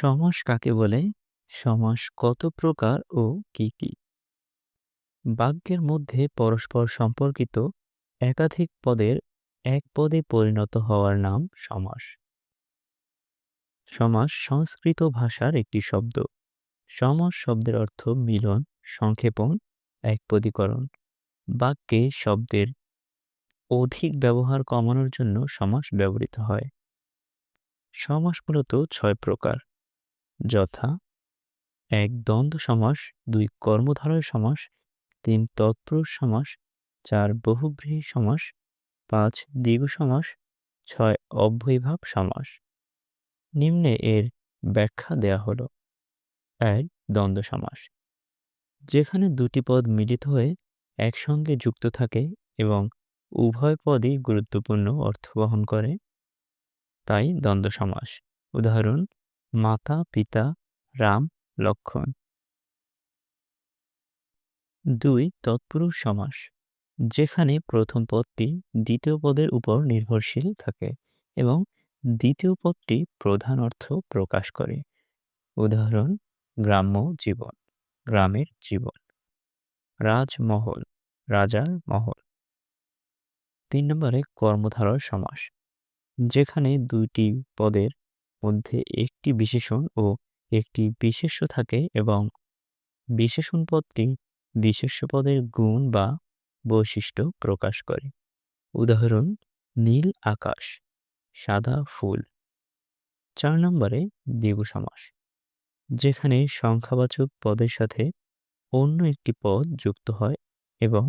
সমাস কাকে বলে? সমাস কত প্রকার ও কি কি? বাক্যের মধ্যে পরস্পর সম্পর্কিত একাধিক পদের এক পদে পরিণত হওয়ার নাম সমাস। সমাস সংস্কৃত ভাষার একটি শব্দ। সমাস শব্দের অর্থ মিলন, সংক্ষেপণ, একপদীকরণ। বাক্যে শব্দের অধিক ব্যবহার কমানোর জন্য সমাস ব্যবহৃত হয়। সমাস মূলত ছয় প্রকার। যথা এক দ্বন্দ্ব সমাস, দুই কর্মধারয় সমাস, তিন তৎপুরুষ সমাস, চার বহুব্রীহি সমাস, পাঁচ দ্বিগু সমাস, ছয় অব্যয়ভাব সমাস। নিম্নে এর ব্যাখ্যা দেয়া হলো এক দ্বন্দ্ব সমাস। যেখানে দুটি পদ মিলিত হয়ে একসঙ্গে যুক্ত থাকে এবং উভয় পদই গুরুত্বপূর্ণ অর্থ বহন করে, তাই দ্বন্দ্ব সমাস। উদাহরণ মাতা, পিতা, রাম, লক্ষণ। দুই তৎপুরুষ সমাস, যেখানে প্রথম পদটি দ্বিতীয় পদের উপর নির্ভরশীল থাকে এবং দ্বিতীয় পদটি প্রধান অর্থ প্রকাশ করে। উদাহরণ, গ্রাম্য জীবন, গ্রামের জীবন। রাজমহল, রাজার মহল। তিন নম্বরে কর্মধারয় সমাস, যেখানে দুইটি পদের মধ্যে একটি বিশেষণ ও একটি বিশেষ্য থাকে এবং বিশেষণ পদটি বিশেষ্য পদের গুণ বা বৈশিষ্ট্য প্রকাশ করে। উদাহরণ, নীল আকাশ, সাদা ফুল। চার নম্বরে দ্বিগু সমাস যেখানে সংখ্যাবাচক পদের সাথে অন্য একটি পদ যুক্ত হয় এবং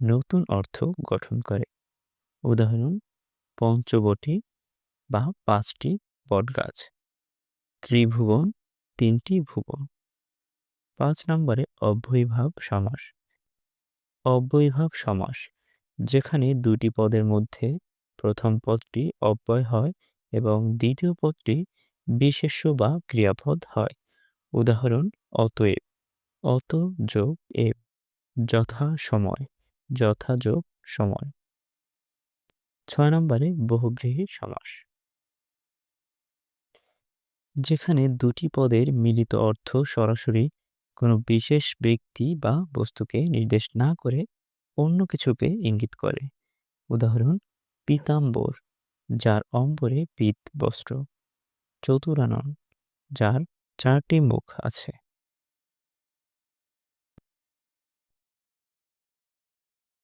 নতুন অর্থ গঠন করে। উদাহরণ, পঞ্চবটি বা পাঁচটি বটগাছ। ত্রিভুবন, তিনটি ভুবন। পাঁচ নম্বরে অব্যয়ীভাব সমাস। অব্যয়ীভাব সমাস, যেখানে দুটি পদের মধ্যে প্রথম পদটি অব্যয় হয় এবং দ্বিতীয় পদটি বিশেষ্য বা ক্রিয়াপদ হয়। উদাহরণ, অতএব। অত যোগ এব। যথা সময়। যথাযোগ সময়। ছয় নম্বরে বহুব্রীহি সমাস। যেখানে দুটি পদের মিলিত অর্থ সরাসরি কোনো বিশেষ ব্যক্তি বা বস্তুকে নির্দেশ না করে অন্য কিছুকে ইঙ্গিত করে। উদাহরণ, পীতাম্বর, যার অম্বরে পিত বস্ত্র চতুরানন, যার চারটি মুখ আছে।